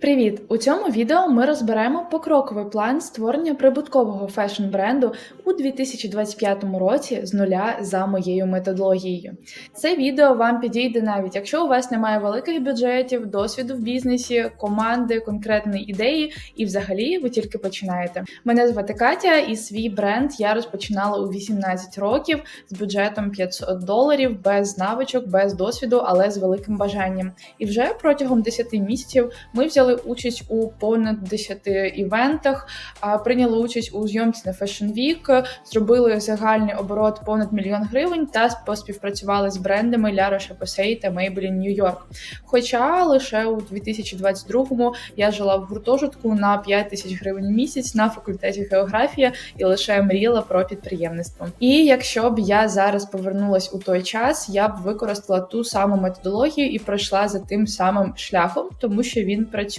Привіт! У цьому відео ми розберемо покроковий план створення прибуткового фешн-бренду у 2025 році з нуля за моєю методологією. Це відео вам підійде навіть якщо у вас немає великих бюджетів, досвіду в бізнесі, команди, конкретної ідеї, і взагалі ви тільки починаєте. Мене звати Катя, і свій бренд я розпочинала у 18 років з бюджетом 500 доларів, без навичок, без досвіду, але з великим бажанням. І вже протягом 10 місяців ми взяли участь у понад 10 івентах, прийняли участь у зйомці на Fashion Week, зробили загальний оборот понад мільйон гривень та поспівпрацювали з брендами La Roche-Posay та Maybelline New York. Хоча лише у 2022-му я жила в гуртожитку на 5 тисяч гривень в місяць на факультеті географія і лише мріяла про підприємництво. І якщо б я зараз повернулась у той час, я б використала ту саму методологію і пройшла за тим самим шляхом, тому що він працює.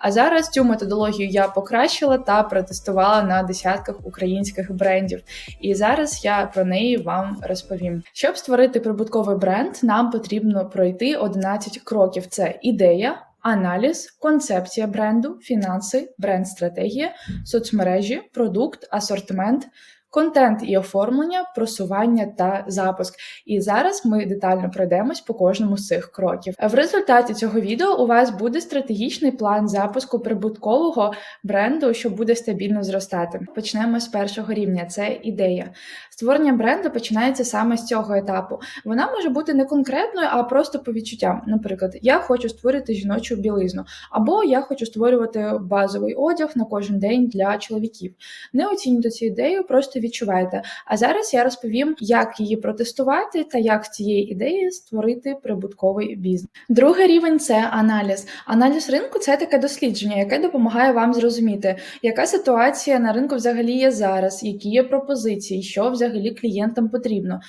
А зараз цю методологію я покращила та протестувала на десятках українських брендів. І зараз я про неї вам розповім. Щоб створити прибутковий бренд, нам потрібно пройти 11 кроків: це ідея. Аналіз, концепція бренду, фінанси, бренд-стратегія, соцмережі, продукт, асортимент, контент і оформлення, просування та запуск. І зараз ми детально пройдемось по кожному з цих кроків. В результаті цього відео у вас буде стратегічний план запуску прибуткового бренду, що буде стабільно зростати. Почнемо з першого рівня: це ідея. Створення бренду починається саме з цього етапу. Вона може бути не конкретною, а просто по відчуттям. Наприклад, я хочу створити жіночу білизну, або я хочу створювати базовий одяг на кожен день для чоловіків. Не оцінюйте цю ідею, просто відчувайте. А зараз я розповім, як її протестувати та як з цієї ідеї створити прибутковий бізнес. Другий рівень це аналіз. Аналіз ринку це таке дослідження, яке допомагає вам зрозуміти, яка ситуація на ринку взагалі є зараз, які є пропозиції, що взагалі клієнтам потрібно.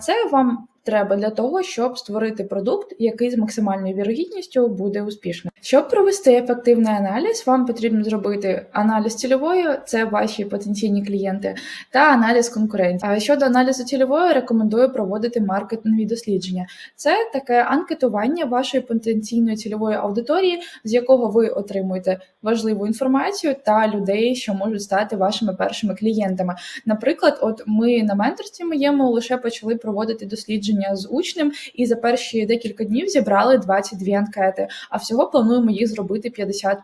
Це вам треба для того, щоб створити продукт, який з максимальною вірогідністю буде успішним. Щоб провести ефективний аналіз, вам потрібно зробити аналіз цільової, це ваші потенційні клієнти, та аналіз конкурентів. А щодо аналізу цільової, рекомендую проводити маркетингові дослідження. Це таке анкетування вашої потенційної цільової аудиторії, з якого ви отримуєте важливу інформацію та людей, що можуть стати вашими першими клієнтами. Наприклад, от ми на менторстві моєму лише почали проводити дослідження з учнем, і за перші декілька днів зібрали 22 анкети. А всього плануємо їх зробити 50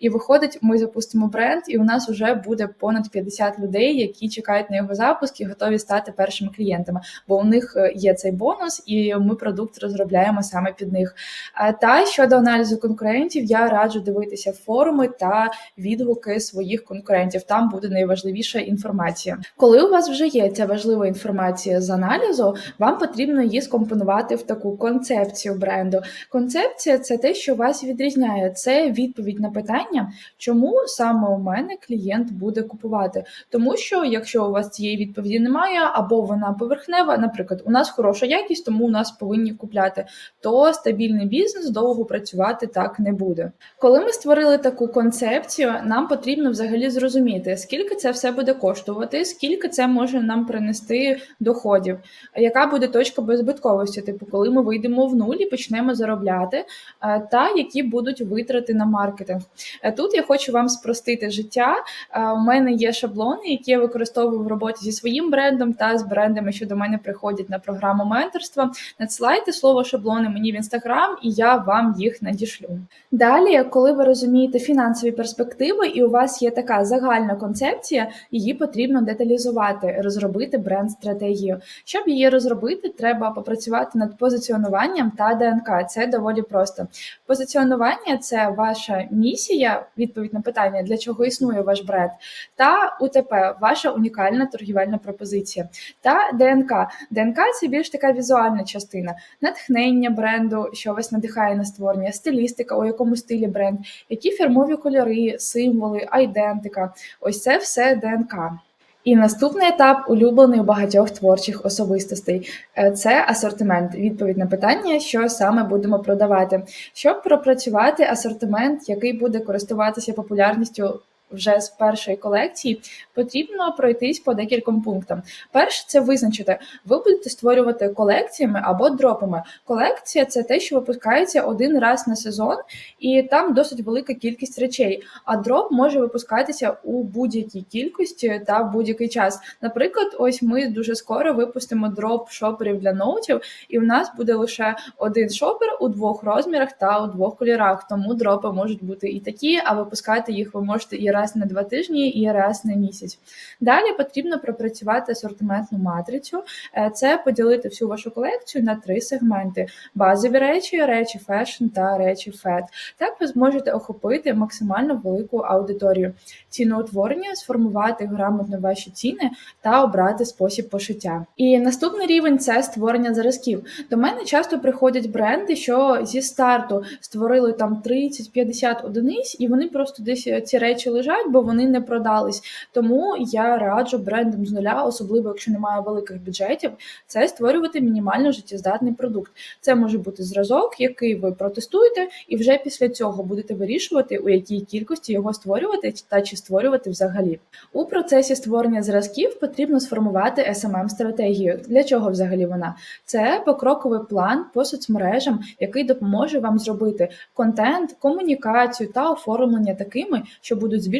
І виходить, ми запустимо бренд, і у нас вже буде понад 50 людей, які чекають на його запуск і готові стати першими клієнтами. Бо у них е, є цей бонус, і ми продукт розробляємо саме під них. Та щодо аналізу конкурентів, я раджу дивитися форуми та відгуки своїх конкурентів. Там буде найважливіша інформація. Коли у вас вже є ця важлива інформація з аналізу, вам потрібно її скомпонувати в таку концепцію бренду. Концепція це те, що вас відрізняє. Це відповідь на питання, чому саме у мене клієнт буде купувати. Тому що якщо у вас цієї відповіді немає, або вона поверхнева, наприклад, у нас хороша якість, тому у нас повинні купляти, то стабільний бізнес довго працювати так не буде. Коли ми створили таку концепцію, нам потрібно взагалі зрозуміти, скільки це все буде коштувати, скільки це може нам принести доходів, яка буде точка беззбитковості, типу, коли ми вийдемо в нуль і почнемо заробляти, е, та які будуть витрати на маркетинг. Е, Тут я хочу вам спростити життя. Е, У мене є шаблони, які я використовую в роботі зі своїм брендом та з брендами, що до мене приходять на програму менторства. Надсилайте слово шаблони мені в інстаграм, і я вам їх надішлю. Далі, коли ви розумієте фінансові перспективи, і у вас є така загальна концепція, її потрібно деталізувати, розробити бренд-стратегію. Щоб її розробити, треба попрацювати над позиціонуванням та ДНК. Це доволі просто. Позиціонування це ваша місія, відповідь на питання, для чого існує ваш бренд, та УТП, ваша унікальна торгівельна пропозиція. Та ДНК. ДНК це більш така візуальна частина, натхнення бренду, що вас надихає на створення, стилістика, у якому стилі бренд, які фірмові кольори, символи, айдентика. Ось це все ДНК. І наступний етап улюблений у багатьох творчих особистостей Е, це асортимент. Відповідь на питання, що саме будемо продавати. Щоб пропрацювати асортимент, який буде користуватися популярністю вже з першої колекції, потрібно пройтись по декільком пунктам. Перше, це визначити, ви будете створювати колекціями або дропами. Колекція це те, що випускається один раз на сезон, і там досить велика кількість речей. А дроп може випускатися у будь-якій кількості та в будь-який час. Наприклад, ось ми дуже скоро випустимо дроп шоперів для ноутів, і у нас буде лише один шопер у двох розмірах та у двох кольорах. Тому дропи можуть бути і такі, а випускати їх ви можете і раз на два тижні, і раз на місяць. Далі потрібно пропрацювати асортиментну матрицю. Е, Це поділити всю вашу колекцію на три сегменти: базові речі, речі фешн та речі фет. Так ви зможете охопити максимально велику аудиторію, ціноутворення, сформувати грамотно ваші ціни та обрати спосіб пошиття. І наступний рівень це створення зразків. До мене часто приходять бренди, що зі старту створили там 30-50 одиниць, і вони просто десь ці речі лежать, бо вони не продались. Тому я раджу брендам з нуля, особливо якщо немає великих бюджетів, це створювати мінімально життєздатний продукт. Це може бути зразок, який ви протестуєте, і вже після цього будете вирішувати, у якій кількості його створювати та чи створювати взагалі. У процесі створення зразків потрібно сформувати smm стратегію Для чого взагалі вона? Це покроковий план по соцмережам, який допоможе вам зробити контент, комунікацію та оформлення такими, що будуть збільшувати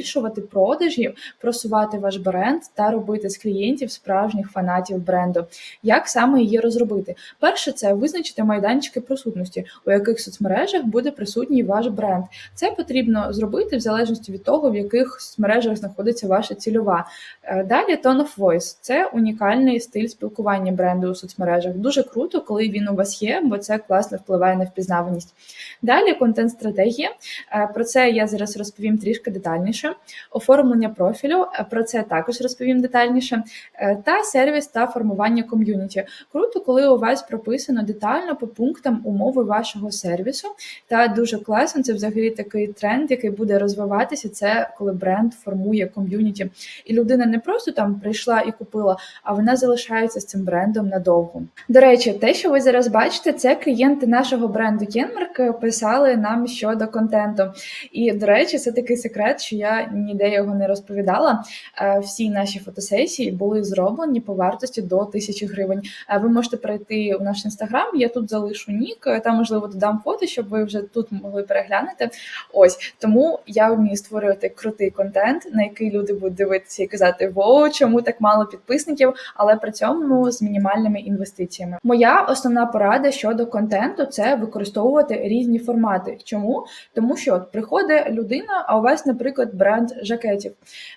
продажі, просувати ваш бренд та робити з клієнтів справжніх фанатів бренду. Як саме її розробити? Перше, це визначити майданчики присутності, у яких соцмережах буде присутній ваш бренд. Це потрібно зробити в залежності від того, в яких соцмережах знаходиться ваша цільова. Е, Далі Tone of Voice – це унікальний стиль спілкування бренду у соцмережах. Дуже круто, коли він у вас є, бо це класно впливає на впізнаваність. Далі контент-стратегія. Е, Про це я зараз розповім трішки детальніше. Оформлення профілю, е, про це також розповім детальніше. Е, Та сервіс та формування ком'юніті. Круто, коли у вас прописано детально по пунктам умови вашого сервісу. Та дуже класно, це взагалі такий тренд, який буде розвиватися. Це коли бренд формує ком'юніті. І людина не просто там прийшла і купила, а вона залишається з цим брендом надовго. До речі, те, що ви зараз бачите, це клієнти нашого бренду Єнмарк писали нам щодо контенту. І до речі, це такий секрет, що я ніде його не розповідала. Е, Всі наші фотосесії були зроблені по вартості до тисячі гривень. Е, Ви можете перейти у наш інстаграм. Я тут залишу нік, е, там можливо додам фото, щоб ви вже тут могли переглянути. Ось тому я вмію створювати крутий контент, на який люди будуть дивитися і казати: Воу, чому так мало підписників, але при цьому з мінімальними інвестиціями. Моя основна порада щодо контенту це використовувати різні формати. Чому? Тому що от приходить людина, а у вас, наприклад, бренд жакетів.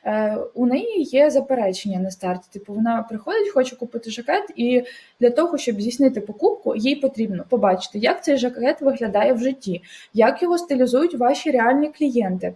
Е, У неї є заперечення на старті. Типу, вона приходить, хоче купити жакет, і для того, щоб здійснити покупку, їй потрібно побачити, як цей жакет виглядає в житті, як його стилізують ваші реальні клієнти.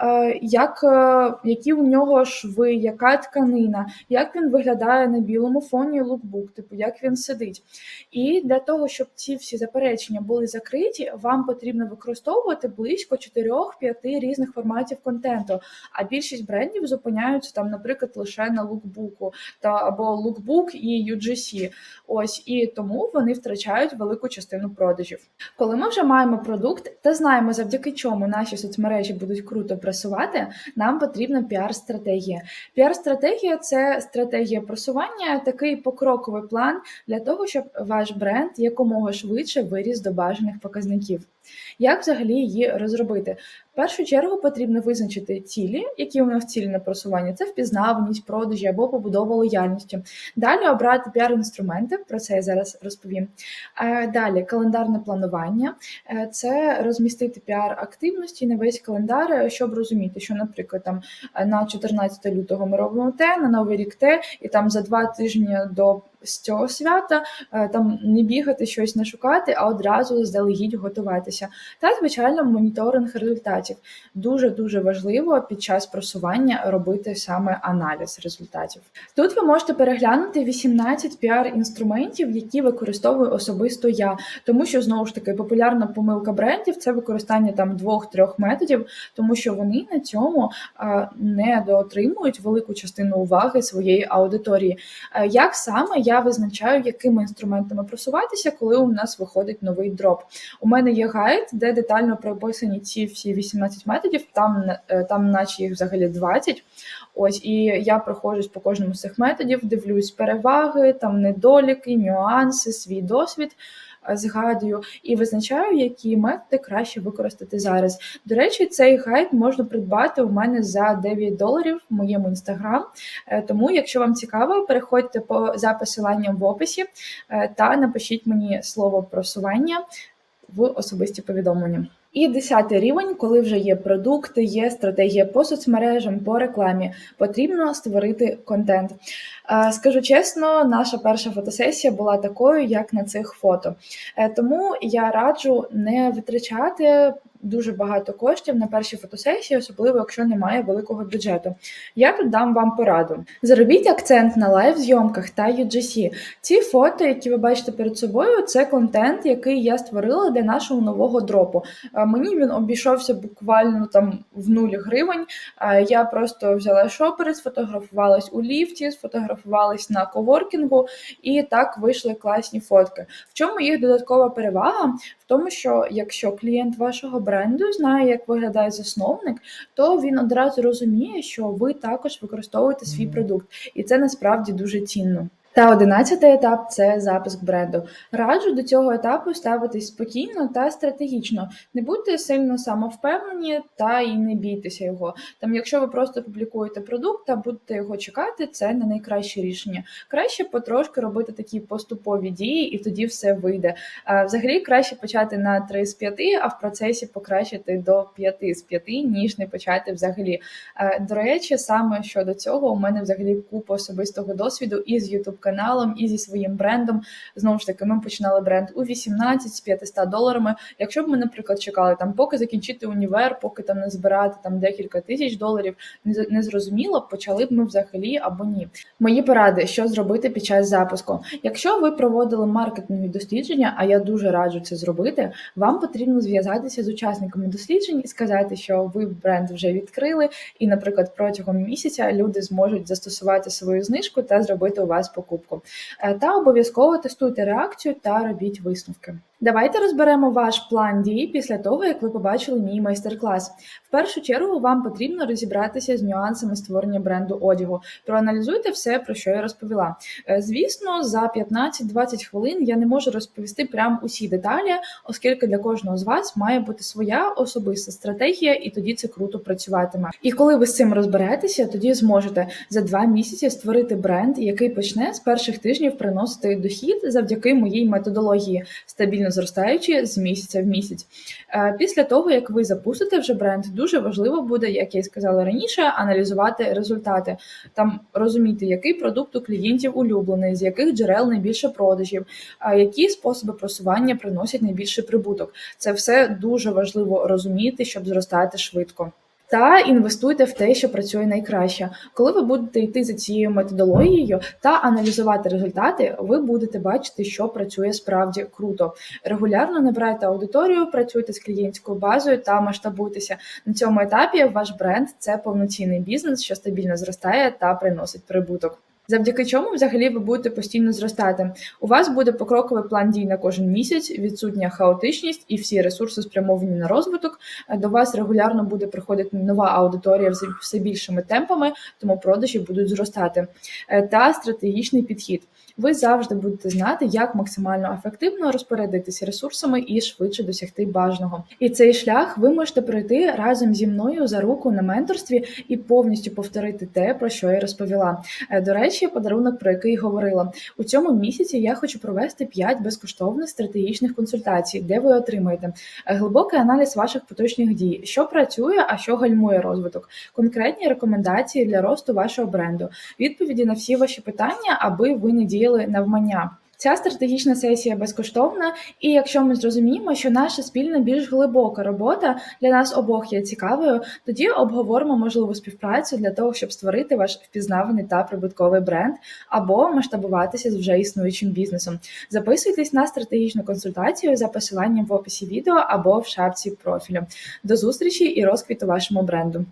Е, Як, е, які у нього шви, яка тканина, як він виглядає на білому фоні лукбук, типу як він сидить. І для того, щоб ці всі заперечення були закриті, вам потрібно використовувати близько 4-5 різних форматів контенту. А більшість брендів зупиняються там, наприклад, лише на лукбуку та або лукбук і UGC. Ось і тому вони втрачають велику частину продажів. Коли ми вже маємо продукт та знаємо, завдяки чому наші соцмережі будуть круто просувати, нам потрібна піар-стратегія. Піар-стратегія це стратегія просування, такий покроковий план для того, щоб ваш бренд якомога швидше виріс до бажаних показників. Як взагалі її розробити? В першу чергу потрібно визначити цілі, які у нас цілі на просування. Це впізнаваність, продажі або побудова лояльності. Далі обрати піар-інструменти, про це я зараз розповім. Е, Далі календарне планування Е, це розмістити піар-активності на весь календар, щоб розуміти, що, наприклад, там е, на 14 лютого ми робимо те, на новий рік те, і там за два тижні до з цього свята е, там не бігати щось не шукати, а одразу заздалегідь готуватися. Та звичайно, моніторинг результатів дуже дуже важливо під час просування робити саме аналіз результатів. Тут ви можете переглянути 18 піар-інструментів, які використовую особисто я, тому що знову ж таки популярна помилка брендів це використання там двох-трьох методів, тому що вони на цьому не доотримують велику частину уваги своєї аудиторії. Е, Як саме я я визначаю, якими інструментами просуватися, коли у нас виходить новий дроп. У мене є гайд, де детально прописані ці всі 18 методів. Там е, там, наче їх взагалі 20. Ось і я проходжусь по кожному з цих методів, дивлюсь переваги, там недоліки, нюанси, свій досвід. Е, Згадую і визначаю, які методи краще використати зараз. До речі, цей гайд можна придбати у мене за 9 доларів в моєму інстаграм. Е, Тому, якщо вам цікаво, переходьте по за посиланням в описі е, та напишіть мені слово просування в особисті повідомлення. І десятий рівень, коли вже є продукти, є стратегія по соцмережам, по рекламі, потрібно створити контент. Е, Скажу чесно, наша перша фотосесія була такою, як на цих фото. Е, Тому я раджу не витрачати дуже багато коштів на перші фотосесії, особливо якщо немає великого бюджету. Я тут дам вам пораду. Заробіть акцент на лайв-зйомках та UGC. Ці фото, які ви бачите перед собою, це контент, який я створила для нашого нового дропу. Е, Мені він обійшовся буквально там в нуль гривень. Е, Я просто взяла шопери, сфотографувалась у ліфті, сфотографувалась на коворкінгу, і так вийшли класні фотки. В чому їх додаткова перевага? В тому, що якщо клієнт вашого бренду знає, як виглядає засновник, то він одразу розуміє, що ви також використовуєте свій продукт, і це насправді дуже цінно. Та одинадцятий етап це запуск бренду. Раджу до цього етапу ставитись спокійно та стратегічно. Не будьте сильно самовпевнені та і не бійтеся його. Там, якщо ви просто публікуєте продукт та будете його чекати, це не найкраще рішення. Краще потрошки робити такі поступові дії, і тоді все вийде. Взагалі краще почати на 3 з 5, а в процесі покращити до 5 з 5, ніж не почати взагалі. До речі, саме щодо цього, у мене взагалі купа особистого досвіду і з YouTube каналом, і зі своїм брендом. Знову ж таки, ми починали бренд у 18 з 500 доларами. Якщо б ми, наприклад, чекали там, поки закінчити універ, поки там не збирати там декілька тисяч доларів, не зрозуміло, почали б ми взагалі або ні. Мої поради, що зробити під час запуску. Якщо ви проводили маркетингові дослідження, а я дуже раджу це зробити, вам потрібно зв'язатися з учасниками досліджень і сказати, що ви бренд вже відкрили, і, наприклад, протягом місяця люди зможуть застосувати свою знижку та зробити у вас покупку. Е, Та обов'язково тестуйте реакцію та робіть висновки. Давайте розберемо ваш план дій після того, як ви побачили мій майстер-клас. В першу чергу вам потрібно розібратися з нюансами створення бренду одягу. Проаналізуйте все, про що я розповіла. Е, Звісно, за 15-20 хвилин я не можу розповісти прям усі деталі, оскільки для кожного з вас має бути своя особиста стратегія, і тоді це круто працюватиме. І коли ви з цим розберетеся, тоді зможете за два місяці створити бренд, який почне з перших тижнів приносити дохід завдяки моїй методології, стабільно зростаючи з місяця в місяць. Е, Після того, як ви запустите вже бренд, дуже важливо буде, як я й сказала раніше, аналізувати результати, там розуміти, який продукт у клієнтів улюблений, з яких джерел найбільше продажів, які способи просування приносять найбільший прибуток. Це все дуже важливо розуміти, щоб зростати швидко. Та інвестуйте в те, що працює найкраще. Коли ви будете йти за цією методологією та аналізувати результати, ви будете бачити, що працює справді круто. Регулярно набирайте аудиторію, працюйте з клієнтською базою та масштабуйтеся. На цьому етапі ваш бренд це повноцінний бізнес, що стабільно зростає та приносить прибуток. Завдяки чому взагалі ви будете постійно зростати. У вас буде покроковий план дій на кожен місяць, відсутня хаотичність і всі ресурси спрямовані на розвиток. До вас регулярно буде приходити нова аудиторія все більшими темпами, тому продажі будуть зростати. Е, Та стратегічний підхід. Ви завжди будете знати, як максимально ефективно розпорядитися ресурсами і швидше досягти бажаного. І цей шлях ви можете пройти разом зі мною за руку на менторстві і повністю повторити те, про що я розповіла. Е, До речі, подарунок, про який говорила у цьому місяці. Я хочу провести 5 безкоштовних стратегічних консультацій, де ви отримаєте е, глибокий аналіз ваших поточних дій, що працює, а що гальмує розвиток, конкретні рекомендації для росту вашого бренду, відповіді на всі ваші питання, аби ви не діяли навмання. Ця стратегічна сесія безкоштовна, і якщо ми зрозуміємо, що наша спільна більш глибока робота для нас обох є цікавою, тоді обговоримо можливу співпрацю для того, щоб створити ваш впізнаваний та прибутковий бренд або масштабуватися з вже існуючим бізнесом. Записуйтесь на стратегічну консультацію за посиланням в описі відео або в шапці профілю. До зустрічі і розквіту вашому бренду.